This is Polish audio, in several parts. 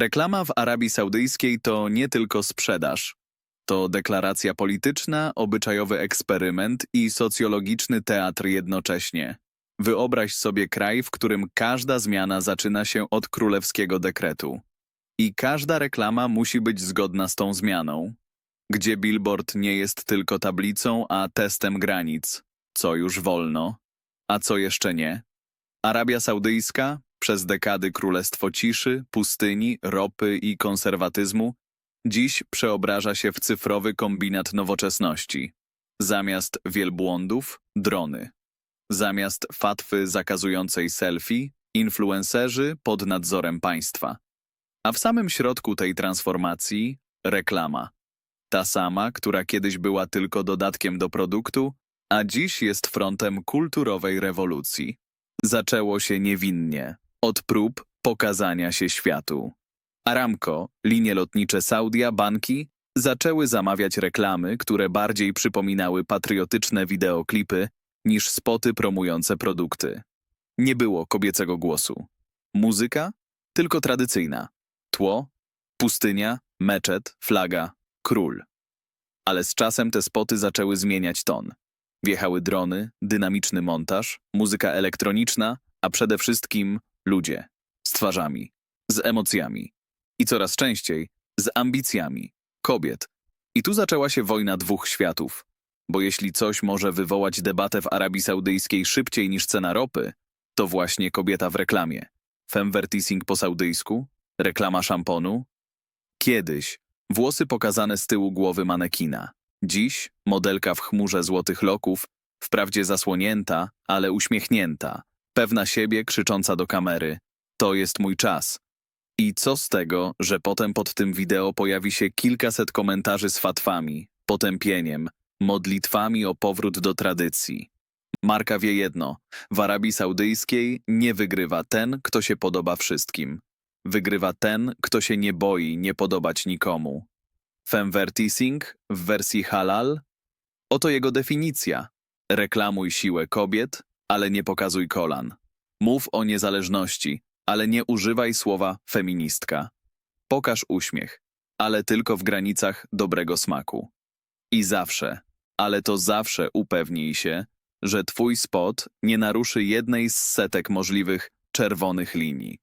Reklama w Arabii Saudyjskiej to nie tylko sprzedaż. To deklaracja polityczna, obyczajowy eksperyment i socjologiczny teatr jednocześnie. Wyobraź sobie kraj, w którym każda zmiana zaczyna się od królewskiego dekretu. I każda reklama musi być zgodna z tą zmianą. Gdzie billboard nie jest tylko tablicą, a testem granic. Co już wolno, a co jeszcze nie. Arabia Saudyjska, przez dekady królestwo ciszy, pustyni, ropy i konserwatyzmu, dziś przeobraża się w cyfrowy kombinat nowoczesności. Zamiast wielbłądów, drony. Zamiast fatwy zakazującej selfie, influencerzy pod nadzorem państwa. A w samym środku tej transformacji reklama. Ta sama, która kiedyś była tylko dodatkiem do produktu, a dziś jest frontem kulturowej rewolucji. Zaczęło się niewinnie, od prób pokazania się światu. Aramco, linie lotnicze Saudia, banki zaczęły zamawiać reklamy, które bardziej przypominały patriotyczne wideoklipy niż spoty promujące produkty. Nie było kobiecego głosu. Muzyka? Tylko tradycyjna. Tło? Pustynia, meczet, flaga, król. Ale z czasem te spoty zaczęły zmieniać ton. Wjechały drony, dynamiczny montaż, muzyka elektroniczna, a przede wszystkim ludzie. Z twarzami, z emocjami. I coraz częściej z ambicjami. Kobiet. I tu zaczęła się wojna dwóch światów. Bo jeśli coś może wywołać debatę w Arabii Saudyjskiej szybciej niż cena ropy, to właśnie kobieta w reklamie. Femvertising po saudyjsku, reklama szamponu. Kiedyś włosy pokazane z tyłu głowy manekina. Dziś modelka w chmurze złotych loków, wprawdzie zasłonięta, ale uśmiechnięta, pewna siebie, krzycząca do kamery. To jest mój czas. I co z tego, że potem pod tym wideo pojawi się kilkaset komentarzy z fatwami, potępieniem, modlitwami o powrót do tradycji. Marka wie jedno, w Arabii Saudyjskiej nie wygrywa ten, kto się podoba wszystkim. Wygrywa ten, kto się nie boi nie podobać nikomu. Femvertising w wersji halal? Oto jego definicja. Reklamuj siłę kobiet, ale nie pokazuj kolan. Mów o niezależności, ale nie używaj słowa feministka. Pokaż uśmiech, ale tylko w granicach dobrego smaku. I zawsze, ale to zawsze upewnij się, że twój spot nie naruszy jednej z setek możliwych czerwonych linii.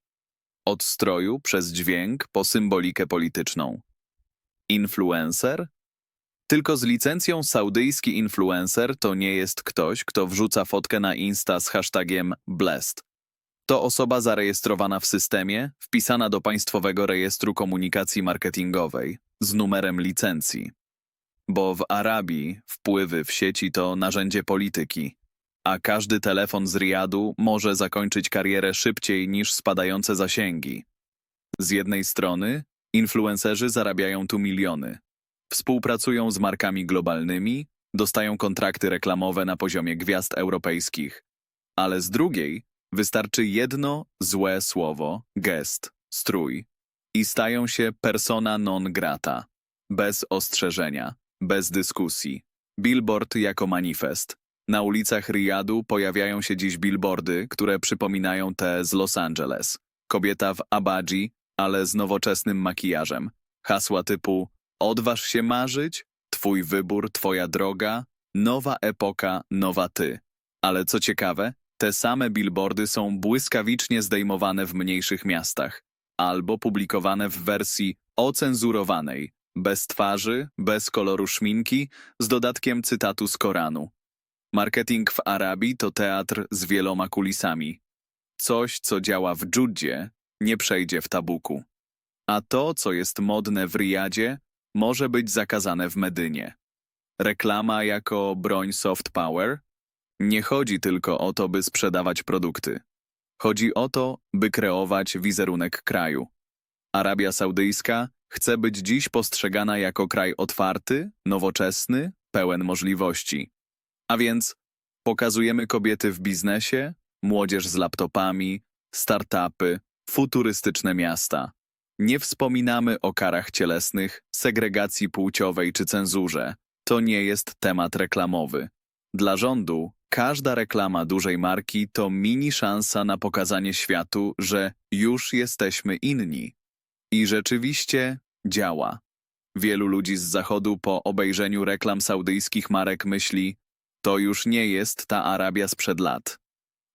Od stroju przez dźwięk po symbolikę polityczną. Influencer? Tylko z licencją saudyjski influencer to nie jest ktoś, kto wrzuca fotkę na Insta z hashtagiem blessed. To osoba zarejestrowana w systemie, wpisana do Państwowego Rejestru Komunikacji Marketingowej z numerem licencji. Bo w Arabii wpływy w sieci to narzędzie polityki, a każdy telefon z Riadu może zakończyć karierę szybciej niż spadające zasięgi. Z jednej strony influencerzy zarabiają tu miliony, współpracują z markami globalnymi, dostają kontrakty reklamowe na poziomie gwiazd europejskich, ale z drugiej wystarczy jedno złe słowo, gest, strój i stają się persona non grata, bez ostrzeżenia, bez dyskusji. Billboard jako manifest. Na ulicach Riyadu pojawiają się dziś billboardy, które przypominają te z Los Angeles. Kobieta w abadzi, ale z nowoczesnym makijażem. Hasła typu Odważ się marzyć, twój wybór, twoja droga, nowa epoka, nowa ty. Ale co ciekawe, te same billboardy są błyskawicznie zdejmowane w mniejszych miastach albo publikowane w wersji ocenzurowanej, bez twarzy, bez koloru szminki, z dodatkiem cytatu z Koranu. Marketing w Arabii to teatr z wieloma kulisami. Coś, co działa w Dżudzie, nie przejdzie w Tabuku. A to, co jest modne w Riyadzie, może być zakazane w Medynie. Reklama jako broń soft power? Nie chodzi tylko o to, by sprzedawać produkty. Chodzi o to, by kreować wizerunek kraju. Arabia Saudyjska chce być dziś postrzegana jako kraj otwarty, nowoczesny, pełen możliwości. A więc pokazujemy kobiety w biznesie, młodzież z laptopami, startupy, futurystyczne miasta. Nie wspominamy o karach cielesnych, segregacji płciowej czy cenzurze. To nie jest temat reklamowy. Dla rządu każda reklama dużej marki to mini szansa na pokazanie światu, że już jesteśmy inni. I rzeczywiście działa. Wielu ludzi z zachodu po obejrzeniu reklam saudyjskich marek myśli, to już nie jest ta Arabia sprzed lat.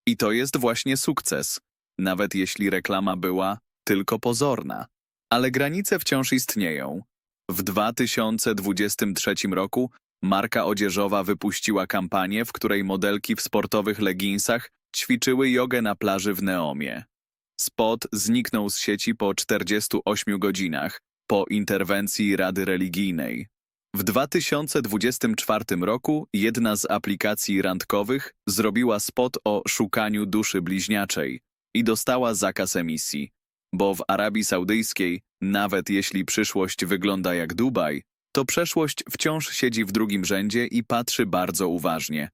I to jest właśnie sukces, nawet jeśli reklama była tylko pozorna. Ale granice wciąż istnieją. W 2023 roku marka odzieżowa wypuściła kampanię, w której modelki w sportowych leginsach ćwiczyły jogę na plaży w Neomie. Spot zniknął z sieci po 48 godzinach, po interwencji Rady Religijnej. W 2024 roku jedna z aplikacji randkowych zrobiła spot o szukaniu duszy bliźniaczej i dostała zakaz emisji, bo w Arabii Saudyjskiej, nawet jeśli przyszłość wygląda jak Dubaj, to przeszłość wciąż siedzi w drugim rzędzie i patrzy bardzo uważnie.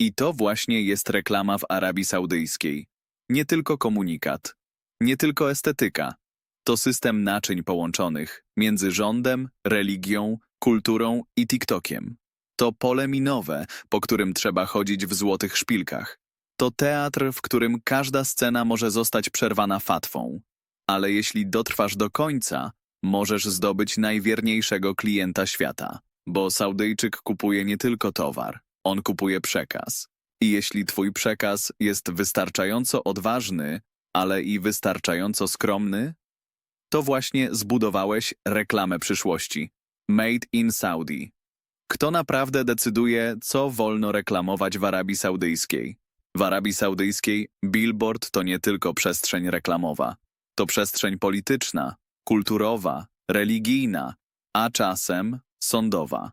I to właśnie jest reklama w Arabii Saudyjskiej. Nie tylko komunikat, nie tylko estetyka. To system naczyń połączonych między rządem, religią, kulturą i TikTokiem. To pole minowe, po którym trzeba chodzić w złotych szpilkach. To teatr, w którym każda scena może zostać przerwana fatwą. Ale jeśli dotrwasz do końca, możesz zdobyć najwierniejszego klienta świata. Bo Saudyjczyk kupuje nie tylko towar, on kupuje przekaz. I jeśli twój przekaz jest wystarczająco odważny, ale i wystarczająco skromny, to właśnie zbudowałeś reklamę przyszłości. Made in Saudi. Kto naprawdę decyduje, co wolno reklamować w Arabii Saudyjskiej? W Arabii Saudyjskiej billboard to nie tylko przestrzeń reklamowa. To przestrzeń polityczna, kulturowa, religijna, a czasem sądowa.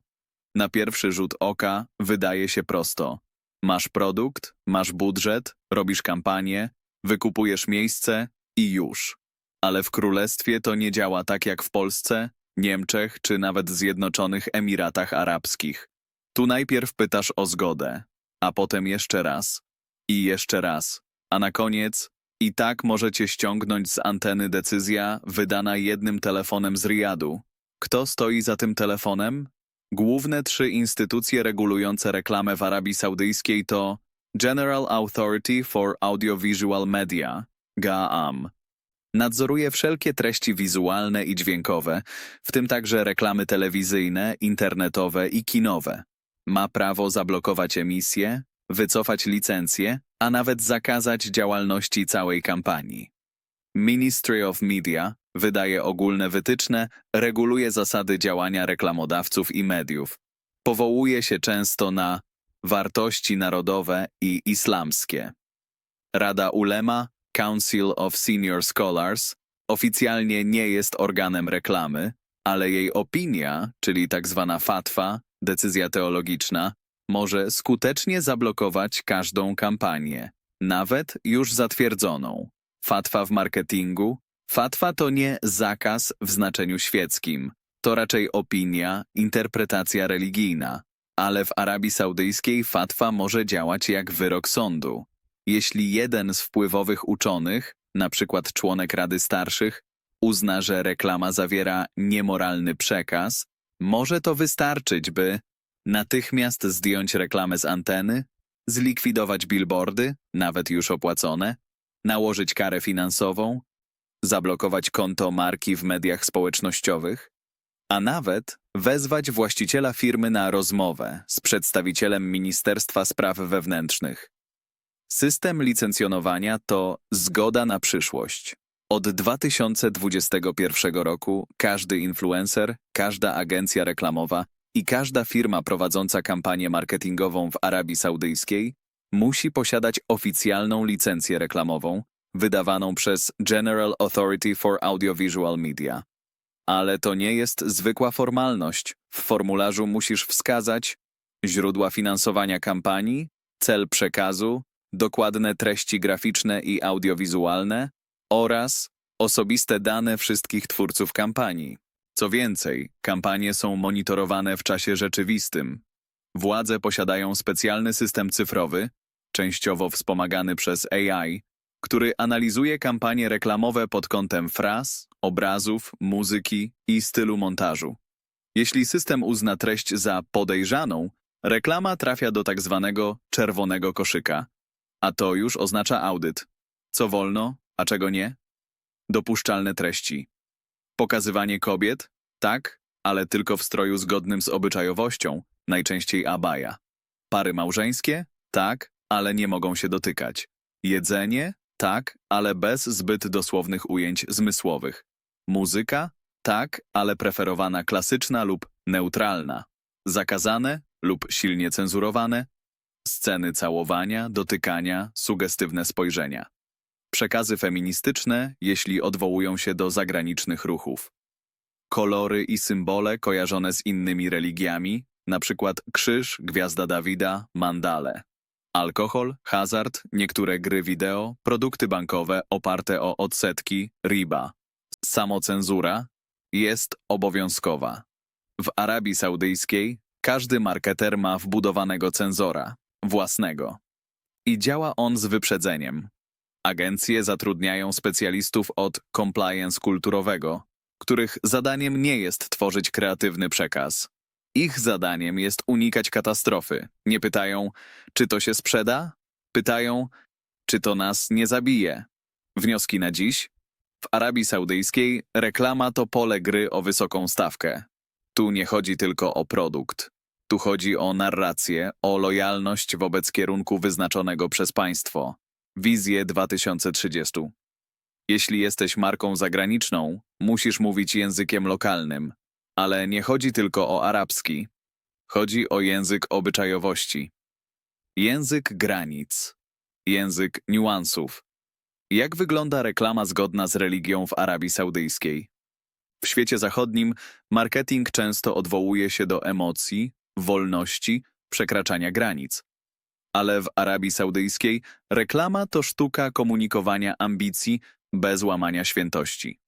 Na pierwszy rzut oka wydaje się prosto. Masz produkt, masz budżet, robisz kampanię, wykupujesz miejsce i już. Ale w królestwie to nie działa tak jak w Polsce, Niemczech czy nawet Zjednoczonych Emiratach Arabskich. Tu najpierw pytasz o zgodę, a potem jeszcze raz i jeszcze raz, a na koniec i tak możecie ściągnąć z anteny decyzja wydana jednym telefonem z Riyadu. Kto stoi za tym telefonem? Główne trzy instytucje regulujące reklamę w Arabii Saudyjskiej to General Authority for Audiovisual Media, GAAM. Nadzoruje wszelkie treści wizualne i dźwiękowe, w tym także reklamy telewizyjne, internetowe i kinowe. Ma prawo zablokować emisje, wycofać licencje, a nawet zakazać działalności całej kampanii. Ministry of Media wydaje ogólne wytyczne, reguluje zasady działania reklamodawców i mediów. Powołuje się często na wartości narodowe i islamskie. Rada Ulema, Council of Senior Scholars, oficjalnie nie jest organem reklamy, ale jej opinia, czyli tak zwana fatwa, decyzja teologiczna, może skutecznie zablokować każdą kampanię, nawet już zatwierdzoną. Fatwa w marketingu. Fatwa to nie zakaz w znaczeniu świeckim, to raczej opinia, interpretacja religijna. Ale w Arabii Saudyjskiej fatwa może działać jak wyrok sądu. Jeśli jeden z wpływowych uczonych, przykład członek Rady Starszych, uzna, że reklama zawiera niemoralny przekaz, może to wystarczyć, by natychmiast zdjąć reklamę z anteny, zlikwidować billboardy, nawet już opłacone, nałożyć karę finansową, zablokować konto marki w mediach społecznościowych, a nawet wezwać właściciela firmy na rozmowę z przedstawicielem Ministerstwa Spraw Wewnętrznych. System licencjonowania to zgoda na przyszłość. Od 2021 roku każdy influencer, każda agencja reklamowa i każda firma prowadząca kampanię marketingową w Arabii Saudyjskiej musi posiadać oficjalną licencję reklamową wydawaną przez General Authority for Audiovisual Media. Ale to nie jest zwykła formalność. W formularzu musisz wskazać źródła finansowania kampanii, cel przekazu, dokładne treści graficzne i audiowizualne oraz osobiste dane wszystkich twórców kampanii. Co więcej, kampanie są monitorowane w czasie rzeczywistym. Władze posiadają specjalny system cyfrowy, częściowo wspomagany przez AI, który analizuje kampanie reklamowe pod kątem fraz, obrazów, muzyki i stylu montażu. Jeśli system uzna treść za podejrzaną, reklama trafia do tak zwanego czerwonego koszyka, a to już oznacza audyt. Co wolno, a czego nie? Dopuszczalne treści. Pokazywanie kobiet? Tak, ale tylko w stroju zgodnym z obyczajowością, najczęściej abaja. Pary małżeńskie? Tak, ale nie mogą się dotykać. Jedzenie? Tak, ale bez zbyt dosłownych ujęć zmysłowych. Muzyka? Tak, ale preferowana klasyczna lub neutralna. Zakazane lub silnie cenzurowane. Sceny całowania, dotykania, sugestywne spojrzenia. Przekazy feministyczne, jeśli odwołują się do zagranicznych ruchów. Kolory i symbole kojarzone z innymi religiami, przykład krzyż, gwiazda Dawida, mandale. Alkohol, hazard, niektóre gry wideo, produkty bankowe oparte o odsetki, riba. Samocenzura jest obowiązkowa. W Arabii Saudyjskiej każdy marketer ma wbudowanego cenzora, własnego. I działa on z wyprzedzeniem. Agencje zatrudniają specjalistów od compliance kulturowego, których zadaniem nie jest tworzyć kreatywny przekaz. Ich zadaniem jest unikać katastrofy. Nie pytają, czy to się sprzeda? Pytają, czy to nas nie zabije. Wnioski na dziś? W Arabii Saudyjskiej reklama to pole gry o wysoką stawkę. Tu nie chodzi tylko o produkt. Tu chodzi o narrację, o lojalność wobec kierunku wyznaczonego przez państwo. Wizję 2030. Jeśli jesteś marką zagraniczną, musisz mówić językiem lokalnym. Ale nie chodzi tylko o arabski. Chodzi o język obyczajowości. Język granic. Język niuansów. Jak wygląda reklama zgodna z religią w Arabii Saudyjskiej? W świecie zachodnim marketing często odwołuje się do emocji, wolności, przekraczania granic. Ale w Arabii Saudyjskiej reklama to sztuka komunikowania ambicji bez łamania świętości.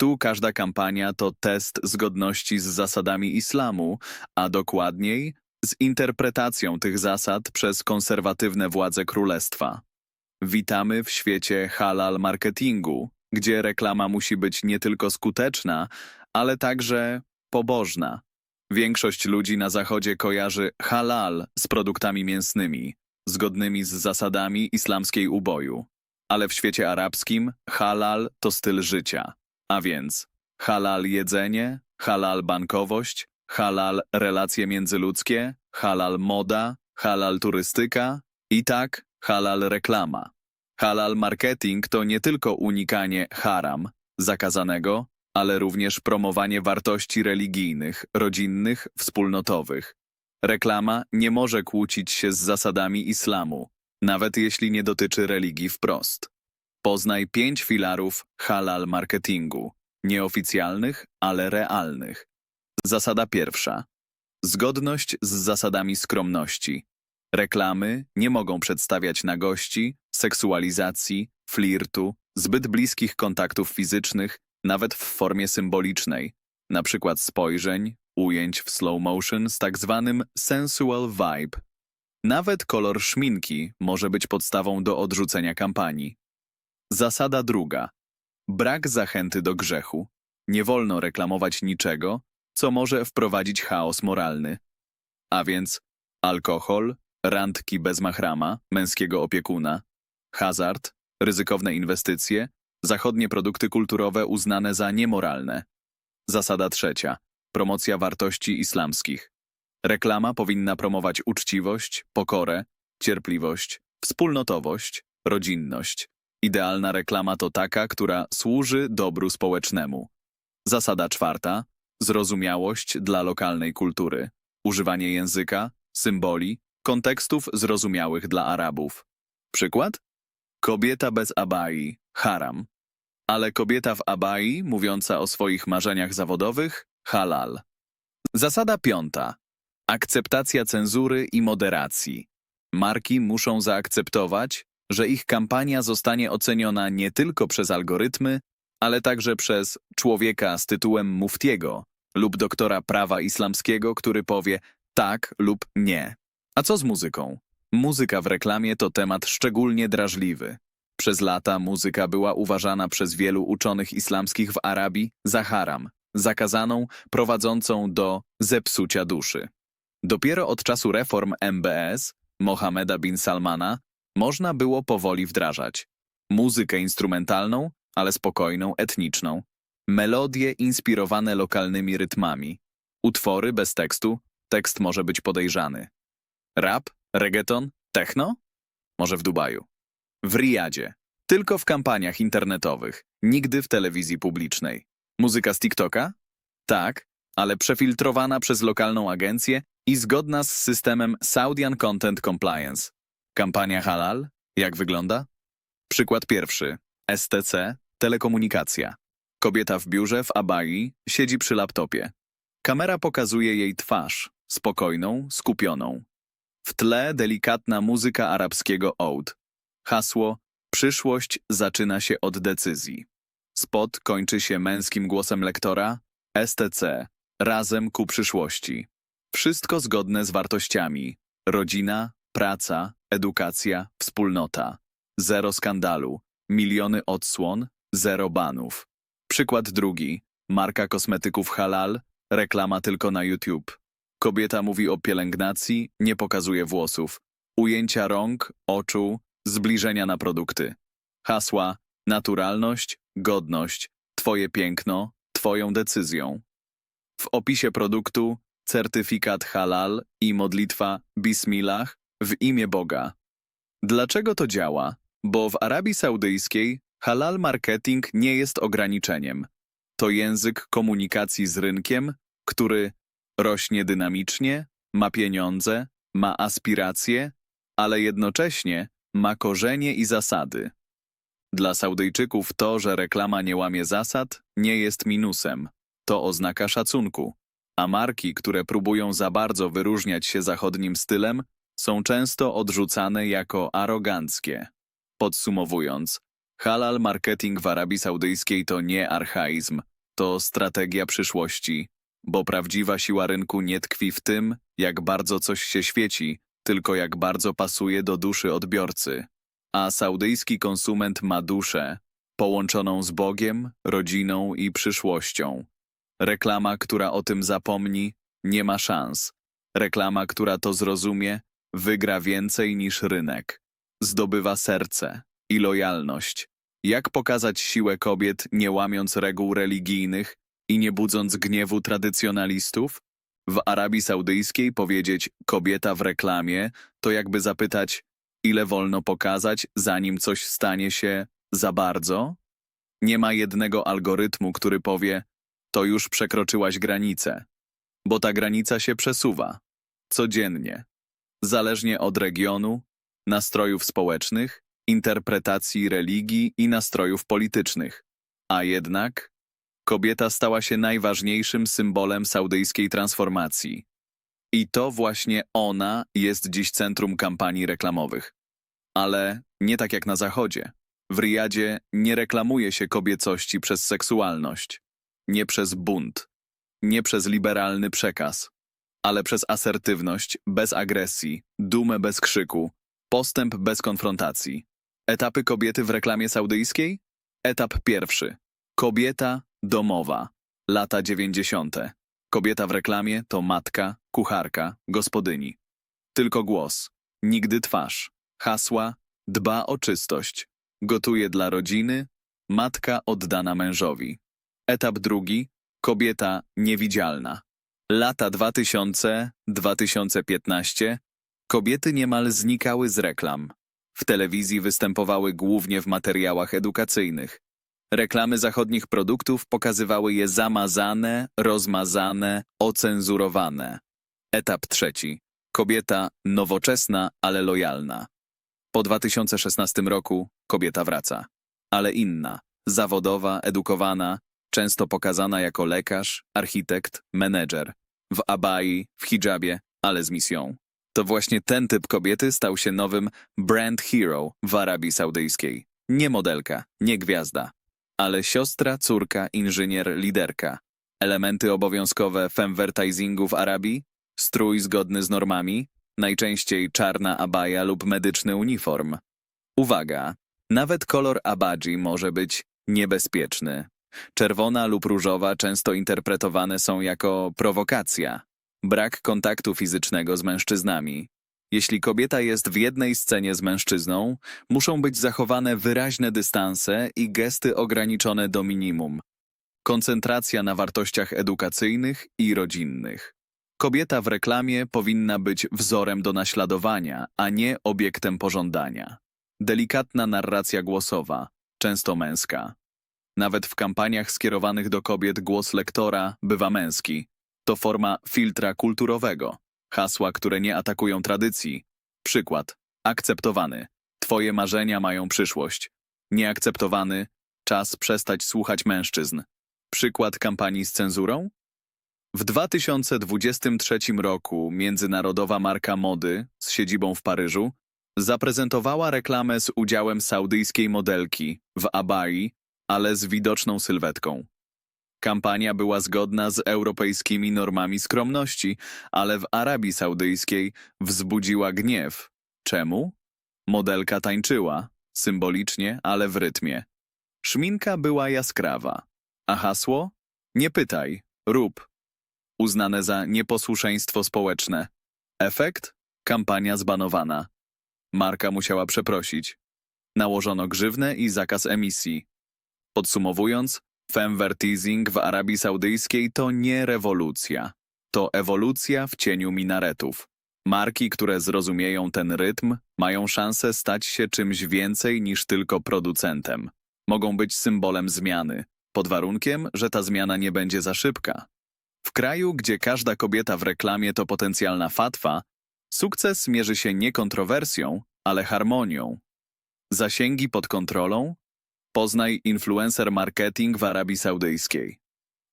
Tu każda kampania to test zgodności z zasadami islamu, a dokładniej z interpretacją tych zasad przez konserwatywne władze królestwa. Witamy w świecie halal marketingu, gdzie reklama musi być nie tylko skuteczna, ale także pobożna. Większość ludzi na zachodzie kojarzy halal z produktami mięsnymi, zgodnymi z zasadami islamskiej uboju. Ale w świecie arabskim halal to styl życia. A więc halal jedzenie, halal bankowość, halal relacje międzyludzkie, halal moda, halal turystyka i tak halal reklama. Halal marketing to nie tylko unikanie haram, zakazanego, ale również promowanie wartości religijnych, rodzinnych, wspólnotowych. Reklama nie może kłócić się z zasadami islamu, nawet jeśli nie dotyczy religii wprost. Poznaj pięć filarów halal marketingu, nieoficjalnych, ale realnych. Zasada pierwsza. Zgodność z zasadami skromności. Reklamy nie mogą przedstawiać nagości, seksualizacji, flirtu, zbyt bliskich kontaktów fizycznych, nawet w formie symbolicznej, na przykład spojrzeń, ujęć w slow motion z tak zwanym sensual vibe. Nawet kolor szminki może być podstawą do odrzucenia kampanii. Zasada druga. Brak zachęty do grzechu. Nie wolno reklamować niczego, co może wprowadzić chaos moralny. A więc alkohol, randki bez machrama, męskiego opiekuna, hazard, ryzykowne inwestycje, zachodnie produkty kulturowe uznane za niemoralne. Zasada trzecia. Promocja wartości islamskich. Reklama powinna promować uczciwość, pokorę, cierpliwość, wspólnotowość, rodzinność. Idealna reklama to taka, która służy dobru społecznemu. Zasada czwarta. Zrozumiałość dla lokalnej kultury. Używanie języka, symboli, kontekstów zrozumiałych dla Arabów. Przykład? Kobieta bez abai, haram. Ale kobieta w abai, mówiąca o swoich marzeniach zawodowych, halal. Zasada piąta. Akceptacja cenzury i moderacji. Marki muszą zaakceptować, że ich kampania zostanie oceniona nie tylko przez algorytmy, ale także przez człowieka z tytułem muftiego lub doktora prawa islamskiego, który powie tak lub nie. A co z muzyką? Muzyka w reklamie to temat szczególnie drażliwy. Przez lata muzyka była uważana przez wielu uczonych islamskich w Arabii za haram, zakazaną, prowadzącą do zepsucia duszy. Dopiero od czasu reform MBS, Mohameda bin Salmana, można było powoli wdrażać muzykę instrumentalną, ale spokojną, etniczną, Melodie inspirowane lokalnymi rytmami. Utwory bez tekstu, tekst może być podejrzany. Rap, reggaeton, techno? Może w Dubaju. W Riyadzie. Tylko w kampaniach internetowych, nigdy w telewizji publicznej. Muzyka z TikToka? Tak, ale przefiltrowana przez lokalną agencję i zgodna z systemem Saudian Content Compliance. Kampania halal? Jak wygląda? Przykład pierwszy. STC, telekomunikacja. Kobieta w biurze w Abai siedzi przy laptopie. Kamera pokazuje jej twarz, spokojną, skupioną. W tle delikatna muzyka arabskiego oud. Hasło Przyszłość zaczyna się od decyzji. Spot kończy się męskim głosem lektora STC Razem ku przyszłości. Wszystko zgodne z wartościami. Rodzina, praca, edukacja, wspólnota. Zero skandalu. Miliony odsłon, zero banów. Przykład drugi. Marka kosmetyków halal, reklama tylko na YouTube. Kobieta mówi o pielęgnacji, nie pokazuje włosów. Ujęcia rąk, oczu, zbliżenia na produkty. Hasła naturalność, godność, twoje piękno, twoją decyzją. W opisie produktu certyfikat halal i modlitwa Bismillah w imię Boga. Dlaczego to działa? Bo w Arabii Saudyjskiej halal marketing nie jest ograniczeniem. To język komunikacji z rynkiem, który rośnie dynamicznie, ma pieniądze, ma aspiracje, ale jednocześnie ma korzenie i zasady. Dla Saudyjczyków to, że reklama nie łamie zasad, nie jest minusem. To oznaka szacunku. A marki, które próbują za bardzo wyróżniać się zachodnim stylem, są często odrzucane jako aroganckie. Podsumowując, halal marketing w Arabii Saudyjskiej to nie archaizm, to strategia przyszłości, bo prawdziwa siła rynku nie tkwi w tym, jak bardzo coś się świeci, tylko jak bardzo pasuje do duszy odbiorcy. A saudyjski konsument ma duszę, połączoną z Bogiem, rodziną i przyszłością. Reklama, która o tym zapomni, nie ma szans. Reklama, która to zrozumie, wygra więcej niż rynek. Zdobywa serce i lojalność. Jak pokazać siłę kobiet, nie łamiąc reguł religijnych i nie budząc gniewu tradycjonalistów? W Arabii Saudyjskiej powiedzieć kobieta w reklamie to jakby zapytać, ile wolno pokazać, zanim coś stanie się za bardzo? Nie ma jednego algorytmu, który powie, to już przekroczyłaś granicę, bo ta granica się przesuwa codziennie, zależnie od regionu, nastrojów społecznych, interpretacji religii i nastrojów politycznych. A jednak kobieta stała się najważniejszym symbolem saudyjskiej transformacji. I to właśnie ona jest dziś centrum kampanii reklamowych. Ale nie tak jak na Zachodzie. W Riyadzie nie reklamuje się kobiecości przez seksualność, nie przez bunt, nie przez liberalny przekaz, ale przez asertywność bez agresji, dumę bez krzyku, postęp bez konfrontacji. Etapy kobiety w reklamie saudyjskiej? Etap pierwszy. Kobieta domowa. Lata dziewięćdziesiąte. Kobieta w reklamie to matka, kucharka, gospodyni. Tylko głos, nigdy twarz. Hasła, dba o czystość. Gotuje dla rodziny, matka oddana mężowi. Etap drugi, kobieta niewidzialna. Lata 2000-2015 kobiety niemal znikały z reklam. W telewizji występowały głównie w materiałach edukacyjnych. Reklamy zachodnich produktów pokazywały je zamazane, rozmazane, ocenzurowane. Etap trzeci. Kobieta nowoczesna, ale lojalna. Po 2016 roku kobieta wraca, ale inna, zawodowa, edukowana, często pokazana jako lekarz, architekt, menedżer, w abai, w hijabie, ale z misją. To właśnie ten typ kobiety stał się nowym brand hero w Arabii Saudyjskiej. Nie modelka, nie gwiazda, ale siostra, córka, inżynier, liderka. Elementy obowiązkowe femvertisingu w Arabii? Strój zgodny z normami, najczęściej czarna abaja lub medyczny uniform. Uwaga, nawet kolor abadzi może być niebezpieczny. Czerwona lub różowa często interpretowane są jako prowokacja, brak kontaktu fizycznego z mężczyznami. Jeśli kobieta jest w jednej scenie z mężczyzną, muszą być zachowane wyraźne dystanse i gesty ograniczone do minimum. Koncentracja na wartościach edukacyjnych i rodzinnych. Kobieta w reklamie powinna być wzorem do naśladowania, a nie obiektem pożądania. Delikatna narracja głosowa, często męska. Nawet w kampaniach skierowanych do kobiet głos lektora bywa męski. To forma filtra kulturowego. Hasła, które nie atakują tradycji. Przykład. Akceptowany. Twoje marzenia mają przyszłość. Nieakceptowany. Czas przestać słuchać mężczyzn. Przykład kampanii z cenzurą? W 2023 roku międzynarodowa marka mody z siedzibą w Paryżu zaprezentowała reklamę z udziałem saudyjskiej modelki w abai, ale z widoczną sylwetką. Kampania była zgodna z europejskimi normami skromności, ale w Arabii Saudyjskiej wzbudziła gniew. Czemu? Modelka tańczyła, symbolicznie, ale w rytmie. Szminka była jaskrawa, a hasło? Nie pytaj, rób. Uznane za nieposłuszeństwo społeczne. Efekt? Kampania zbanowana. Marka musiała przeprosić. Nałożono grzywnę i zakaz emisji. Podsumowując, femver teasing w Arabii Saudyjskiej to nie rewolucja. To ewolucja w cieniu minaretów. Marki, które zrozumieją ten rytm, mają szansę stać się czymś więcej niż tylko producentem. Mogą być symbolem zmiany, pod warunkiem, że ta zmiana nie będzie za szybka. W kraju, gdzie każda kobieta w reklamie to potencjalna fatwa, sukces mierzy się nie kontrowersją, ale harmonią. Zasięgi pod kontrolą? Poznaj influencer marketing w Arabii Saudyjskiej.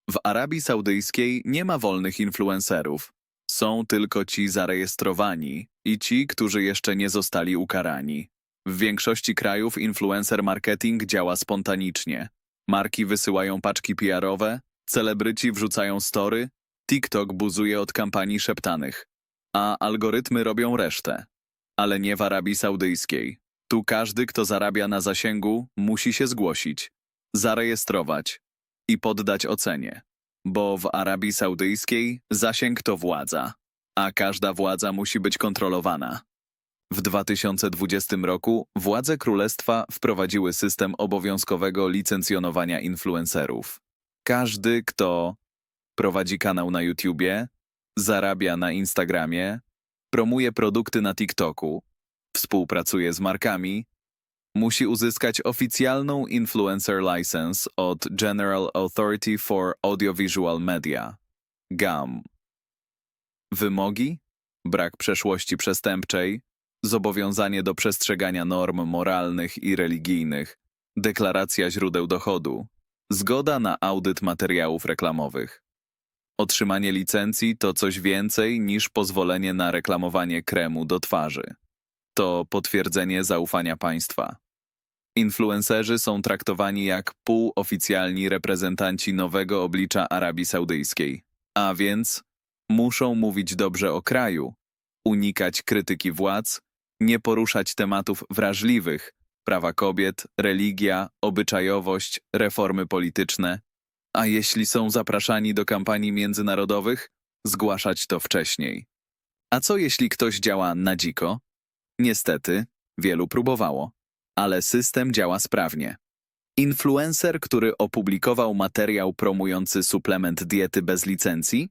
W Arabii Saudyjskiej nie ma wolnych influencerów. Są tylko ci zarejestrowani i ci, którzy jeszcze nie zostali ukarani. W większości krajów influencer marketing działa spontanicznie. Marki wysyłają paczki PR-owe, celebryci wrzucają story, TikTok buzuje od kampanii szeptanych, a algorytmy robią resztę. Ale nie w Arabii Saudyjskiej. Tu każdy, kto zarabia na zasięgu, musi się zgłosić, zarejestrować i poddać ocenie. Bo w Arabii Saudyjskiej zasięg to władza, a każda władza musi być kontrolowana. W 2020 roku władze królestwa wprowadziły system obowiązkowego licencjonowania influencerów. Każdy, kto prowadzi kanał na YouTubie, zarabia na Instagramie, promuje produkty na TikToku, współpracuje z markami, musi uzyskać oficjalną influencer license od General Authority for Audiovisual Media GAM. Wymogi? Brak przeszłości przestępczej, zobowiązanie do przestrzegania norm moralnych i religijnych, deklaracja źródeł dochodu, zgoda na audyt materiałów reklamowych. Otrzymanie licencji to coś więcej niż pozwolenie na reklamowanie kremu do twarzy. To potwierdzenie zaufania państwa. Influencerzy są traktowani jak półoficjalni reprezentanci nowego oblicza Arabii Saudyjskiej, a więc muszą mówić dobrze o kraju, unikać krytyki władz, nie poruszać tematów wrażliwych, prawa kobiet, religia, obyczajowość, reformy polityczne, a jeśli są zapraszani do kampanii międzynarodowych, zgłaszać to wcześniej. A co jeśli ktoś działa na dziko? Niestety, wielu próbowało, ale system działa sprawnie. Influencer, który opublikował materiał promujący suplement diety bez licencji,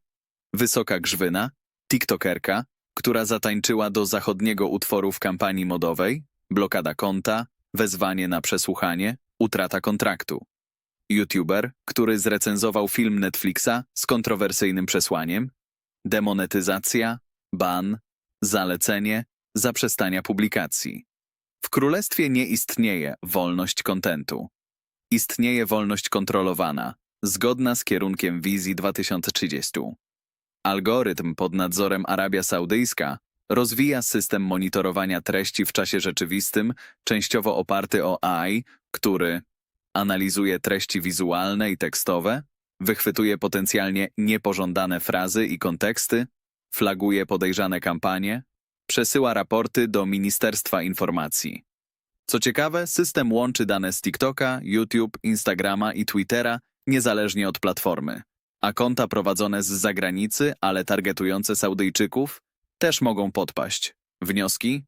wysoka grzwyna, tiktokerka, która zatańczyła do zachodniego utworu w kampanii modowej, blokada konta, wezwanie na przesłuchanie, utrata kontraktu. YouTuber, który zrecenzował film Netflixa z kontrowersyjnym przesłaniem, demonetyzacja, ban, zalecenie, zaprzestania publikacji. W królestwie nie istnieje wolność kontentu. Istnieje wolność kontrolowana, zgodna z kierunkiem wizji 2030. Algorytm pod nadzorem Arabia Saudyjska rozwija system monitorowania treści w czasie rzeczywistym, częściowo oparty o AI, który analizuje treści wizualne i tekstowe, wychwytuje potencjalnie niepożądane frazy i konteksty, flaguje podejrzane kampanie, przesyła raporty do Ministerstwa Informacji. Co ciekawe, system łączy dane z TikToka, YouTube, Instagrama i Twittera niezależnie od platformy, a konta prowadzone z zagranicy, ale targetujące Saudyjczyków, też mogą podpaść. Wnioski?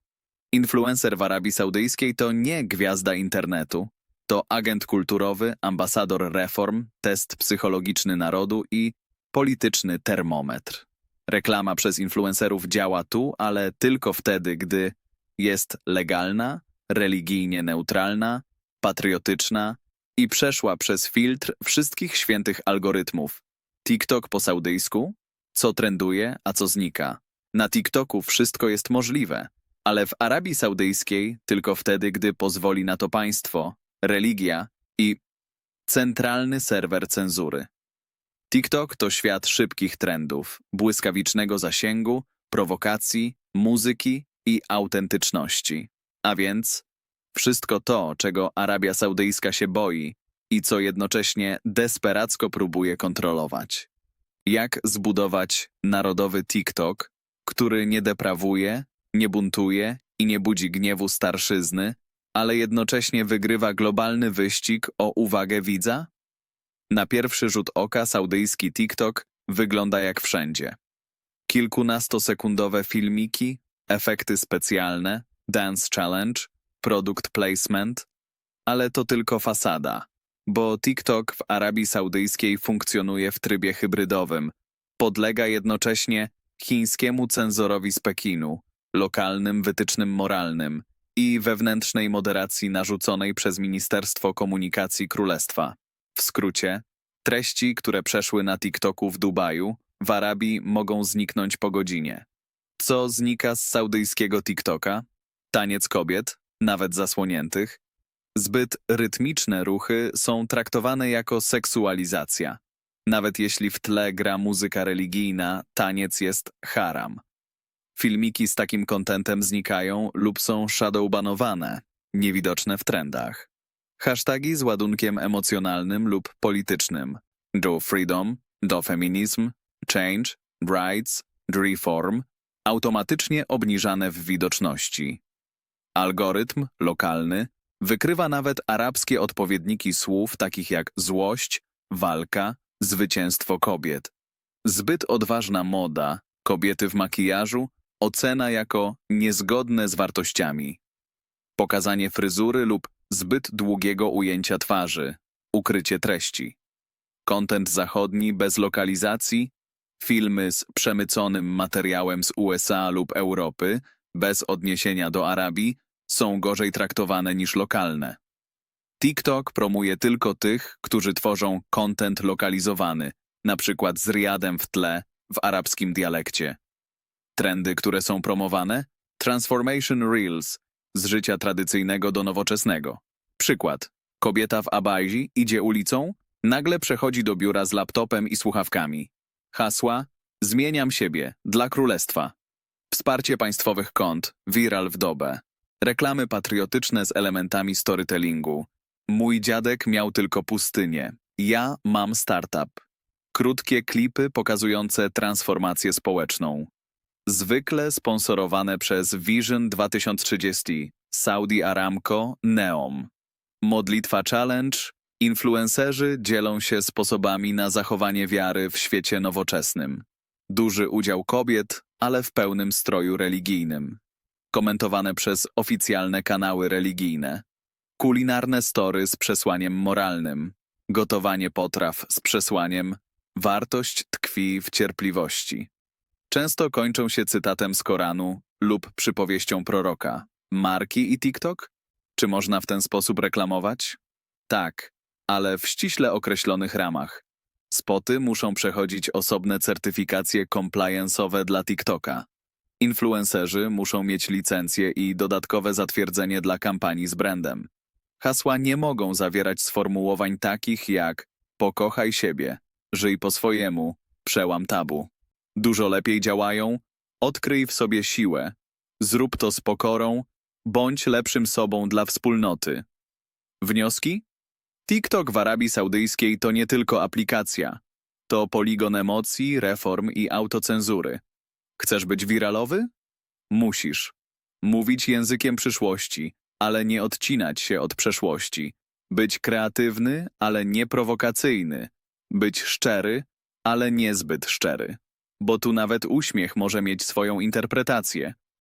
Influencer w Arabii Saudyjskiej to nie gwiazda internetu, To agent kulturowy, ambasador reform, test psychologiczny narodu i polityczny termometr. Reklama przez influencerów działa tu, ale tylko wtedy, gdy jest legalna, religijnie neutralna, patriotyczna i przeszła przez filtr wszystkich świętych algorytmów. TikTok po saudyjsku? Co trenduje, a co znika? Na TikToku wszystko jest możliwe, ale w Arabii Saudyjskiej tylko wtedy, gdy pozwoli na to państwo, religia i centralny serwer cenzury. TikTok to świat szybkich trendów, błyskawicznego zasięgu, prowokacji, muzyki i autentyczności. A więc wszystko to, czego Arabia Saudyjska się boi i co jednocześnie desperacko próbuje kontrolować. Jak zbudować narodowy TikTok, który nie deprawuje, nie buntuje i nie budzi gniewu starszyzny, ale jednocześnie wygrywa globalny wyścig o uwagę widza? Na pierwszy rzut oka saudyjski TikTok wygląda jak wszędzie. Kilkunastosekundowe filmiki, efekty specjalne, dance challenge, product placement, ale to tylko fasada, bo TikTok w Arabii Saudyjskiej funkcjonuje w trybie hybrydowym, podlega jednocześnie chińskiemu cenzorowi z Pekinu, lokalnym wytycznym moralnym i wewnętrznej moderacji narzuconej przez Ministerstwo Komunikacji Królestwa. W skrócie, treści, które przeszły na TikToku w Dubaju, w Arabii mogą zniknąć po godzinie. Co znika z saudyjskiego TikToka? Taniec kobiet, nawet zasłoniętych. Zbyt rytmiczne ruchy są traktowane jako seksualizacja. Nawet jeśli w tle gra muzyka religijna, taniec jest haram. Filmiki z takim kontentem znikają lub są shadowbanowane, niewidoczne w trendach. Hasztagi z ładunkiem emocjonalnym lub politycznym. Do freedom, do feminizm, change, rights, reform automatycznie obniżane w widoczności. Algorytm lokalny wykrywa nawet arabskie odpowiedniki słów takich jak złość, walka, zwycięstwo kobiet. Zbyt odważna moda, kobiety w makijażu, ocena jako niezgodne z wartościami. Pokazanie fryzury lub zbyt długiego ujęcia twarzy, ukrycie treści. Kontent zachodni bez lokalizacji, filmy z przemyconym materiałem z USA lub Europy, bez odniesienia do Arabii, są gorzej traktowane niż lokalne. TikTok promuje tylko tych, którzy tworzą content lokalizowany, przykład z riadem w tle, w arabskim dialekcie. Trendy, które są promowane? Transformation Reels, z życia tradycyjnego do nowoczesnego. Przykład. Kobieta w abajzi idzie ulicą, nagle przechodzi do biura z laptopem i słuchawkami. Hasła Zmieniam siebie, dla królestwa. Wsparcie państwowych kont, viral w dobę. Reklamy patriotyczne z elementami storytellingu. Mój dziadek miał tylko pustynię. Ja mam startup. Krótkie klipy pokazujące transformację społeczną. Zwykle sponsorowane przez Vision 2030, Saudi Aramco, Neom. Modlitwa Challenge. Influencerzy dzielą się sposobami na zachowanie wiary w świecie nowoczesnym. Duży udział kobiet, ale w pełnym stroju religijnym. Komentowane przez oficjalne kanały religijne. Kulinarne story z przesłaniem moralnym. Gotowanie potraw z przesłaniem wartość tkwi w cierpliwości. Często kończą się cytatem z Koranu lub przypowieścią proroka. Marki i TikTok? Czy można w ten sposób reklamować? Tak, ale w ściśle określonych ramach. Spoty muszą przechodzić osobne certyfikacje compliance'owe dla TikToka. Influencerzy muszą mieć licencje i dodatkowe zatwierdzenie dla kampanii z brandem. Hasła nie mogą zawierać sformułowań takich jak pokochaj siebie, żyj po swojemu, przełam tabu. Dużo lepiej działają odkryj w sobie siłę, zrób to z pokorą, bądź lepszym sobą dla wspólnoty. Wnioski? TikTok w Arabii Saudyjskiej to nie tylko aplikacja. To poligon emocji, reform i autocenzury. Chcesz być wiralowy? Musisz. Mówić językiem przyszłości, ale nie odcinać się od przeszłości. Być kreatywny, ale nie prowokacyjny. Być szczery, ale niezbyt szczery. Bo tu nawet uśmiech może mieć swoją interpretację.